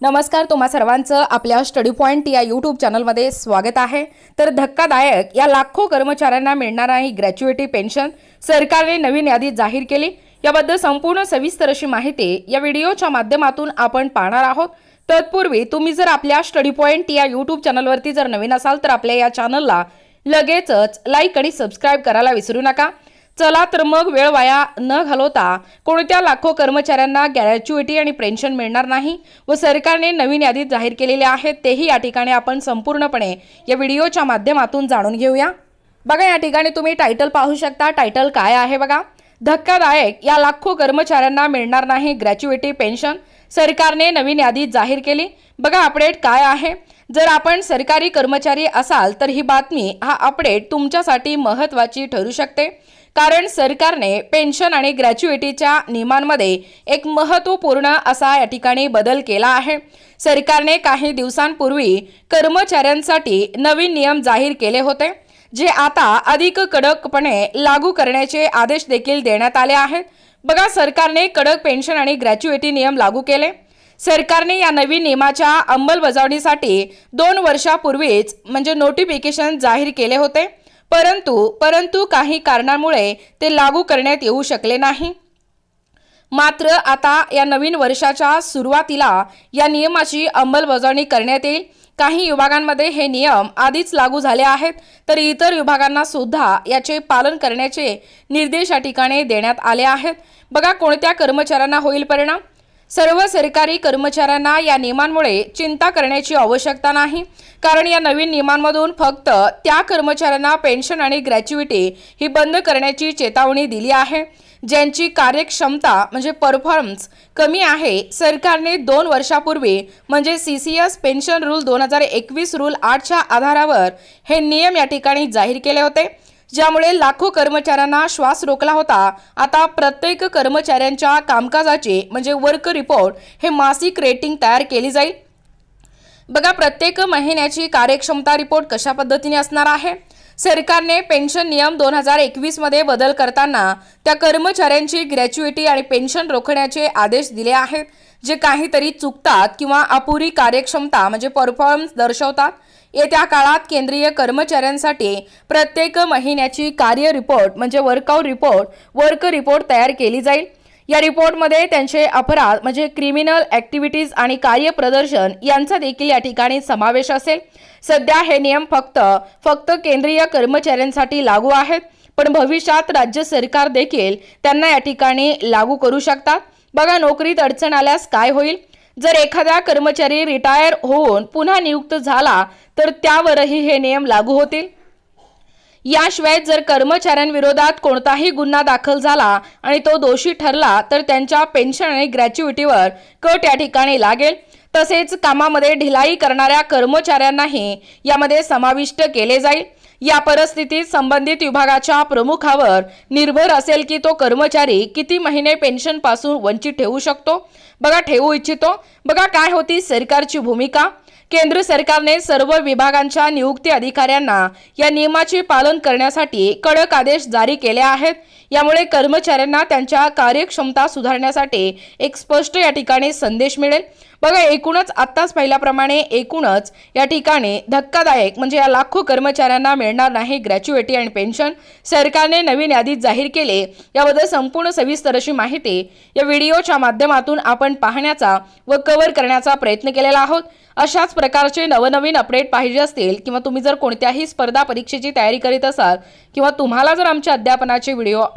नमस्कार तुम्हा सर्वांचं आपल्या स्टडी पॉईंट या यूट्यूब चॅनलमध्ये स्वागत आहे. तर धक्कादायक या लाखो कर्मचाऱ्यांना मिळणार आहे ग्रॅच्युएटी पेन्शन. सरकारने नवीन यादी जाहीर केली. याबद्दल संपूर्ण सविस्तर अशी माहिती या व्हिडिओच्या माध्यमातून आपण पाहणार आहोत. तत्पूर्वी तुम्ही जर आपल्या स्टडी पॉईंट या यूट्यूब चॅनलवरती जर नवीन असाल तर आपल्या या चॅनलला लगेचच लाईक आणि सबस्क्राईब करायला विसरू नका. चला तर मग वेळ वाया न घालवता कोणत्या लाखो कर्मचाऱ्यांना ग्रॅच्युइटी आणि पेन्शन मिळणार नाही व सरकारने नवीन यादीत जाहीर केलेले आहेत तेही या ठिकाणी आपण संपूर्णपणे या व्हिडिओच्या माध्यमातून जाणून घेऊया. बघा या ठिकाणी तुम्ही टायटल पाहू शकता. टायटल काय आहे बघा? धक्कादायक या लाखो कर्मचाऱ्यांना मिळणार नाही ग्रॅच्युइटी पेन्शन सरकारने नवीन यादी जाहीर केली. बघा अपडेट काय आहे? जर आपण सरकारी कर्मचारी असाल तर ही बातमी हा अपडेट तुमच्यासाठी महत्त्वाची ठरू शकते. कारण सरकारने पेन्शन आणि ग्रॅच्युइटीच्या नियमांमध्ये एक महत्त्वपूर्ण असा या ठिकाणी बदल केला आहे. सरकारने काही दिवसांपूर्वी कर्मचाऱ्यांसाठी नवीन नियम जाहीर केले होते जे आता अधिक कडकपणे लागू करण्याचे आदेश देखील देण्यात आले आहेत. बघा सरकारने कडक पेन्शन आणि ग्रॅच्युएटी नियम लागू केले. सरकारने या नवीन नियमाच्या अंमलबजावणीसाठी दोन वर्षापूर्वीच म्हणजे नोटिफिकेशन जाहीर केले होते. परंतु परंतु काही कारणामुळे ते लागू करण्यात येऊ शकले नाही. मात्र आता या नवीन वर्षाच्या सुरुवातीला या नियमाची अंमलबजावणी करण्यात येईल. काही विभागांमध्ये हे नियम आधीच लागू झाले आहेत तर इतर विभागांना सुद्धा याचे पालन करण्याचे निर्देश या ठिकाणी देण्यात आले आहेत. बघा कोणत्या कर्मचाऱ्यांना होईल परिणाम. सर्व सरकारी कर्मचाऱ्यांना या नियमांमुळे चिंता करण्याची आवश्यकता नाही. कारण या नवीन नियमांमधून फक्त त्या कर्मचाऱ्यांना पेन्शन आणि ग्रॅच्युइटी ही बंद करण्याची चेतावणी दिली आहे. ज्यांची कार्यक्षमता म्हणजे परफॉर्मन्स कमी आहे सरकारने दोन वर्षापूर्वी म्हणजे C C S pension rule दोन हजार एकवीस रूल आठच्या आधारावर हे नियम या ठिकाणी जाहीर केले होते. ज्यामुळे लाखो कर्मचाऱ्यांना श्वास रोखला होता. आता प्रत्येक कर्मचाऱ्यांच्या कामकाजाचे म्हणजे वर्क रिपोर्ट हे मासिक रेटिंग तयार केली जाईल. बघा प्रत्येक महिन्याची कार्यक्षमता रिपोर्ट कशा पद्धतीने असणार आहे? सरकारने पेन्शन नियम दोन हजार एकवीसमध्ये बदल करताना त्या कर्मचाऱ्यांची ग्रॅच्युइटी आणि पेन्शन रोखण्याचे आदेश दिले आहेत जे काहीतरी चुकतात किंवा अपुरी कार्यक्षमता म्हणजे परफॉर्मन्स दर्शवतात. येत्या काळात केंद्रीय कर्मचाऱ्यांसाठी प्रत्येक महिन्याची कार्य रिपोर्ट म्हणजे वर्कआउट रिपोर्ट वर्क रिपोर्ट तयार केली जाईल. या रिपोर्टमध्ये त्यांचे अपराध म्हणजे क्रिमिनल ॲक्टिव्हिटीज आणि कार्यप्रदर्शन यांचा देखील या ठिकाणी समावेश असेल. सध्या हे नियम फक्त फक्त केंद्रीय कर्मचाऱ्यांसाठी लागू आहेत पण भविष्यात राज्य सरकार देखील त्यांना या ठिकाणी लागू करू शकतात. बघा नोकरीत अडचण आल्यास काय होईल? जर एखादा कर्मचारी रिटायर होऊन पुन्हा नियुक्त झाला तर त्यावरही हे नियम लागू होतील? याशिवाय जर कर्मचाऱ्यांविरोधात कोणताही गुन्हा दाखल झाला आणि तो दोषी ठरला तर त्यांच्या पेन्शन आणि ग्रॅच्युइटीवर कट या ठिकाणी लागेल. तसेच कामामध्ये ढिलाई करणाऱ्या कर्मचाऱ्यांनाही यामध्ये समाविष्ट केले जाईल. या परिस्थितीत संबंधित विभागाच्या प्रमुखावर निर्भर असेल की तो कर्मचारी किती महिने पेन्शनपासून वंचित ठेवू शकतो? बघा ठेवू इच्छितो. बघा काय होती सरकारची भूमिका? केंद्र सरकारने सर्व विभागांच्या नियुक्ती अधिकाऱ्यांना या नियमाचे पालन करण्यासाठी कडक आदेश जारी केले आहेत. यामुळे कर्मचाऱ्यांना त्यांच्या कार्यक्षमता सुधारण्यासाठी एक स्पष्ट या ठिकाणी संदेश मिळेल. बघा एकूणच आत्ताच पाहिल्याप्रमाणे एकूणच या ठिकाणी धक्कादायक म्हणजे या लाखो कर्मचाऱ्यांना मिळणार नाही ग्रॅच्युएटी आणि पेन्शन. सरकारने नवीन यादीत जाहीर केले. याबद्दल संपूर्ण सविस्तर अशी माहिती या व्हिडिओच्या माध्यमातून आपण पाहण्याचा व कव्हर करण्याचा प्रयत्न केलेला आहोत. अशाच प्रकारचे नवनवीन अपडेट पाहिजे असतील किंवा तुम्ही जर कोणत्याही स्पर्धा परीक्षेची तयारी करीत असाल किंवा तुम्हाला जर आमच्या अध्यापनाचे व्हिडिओ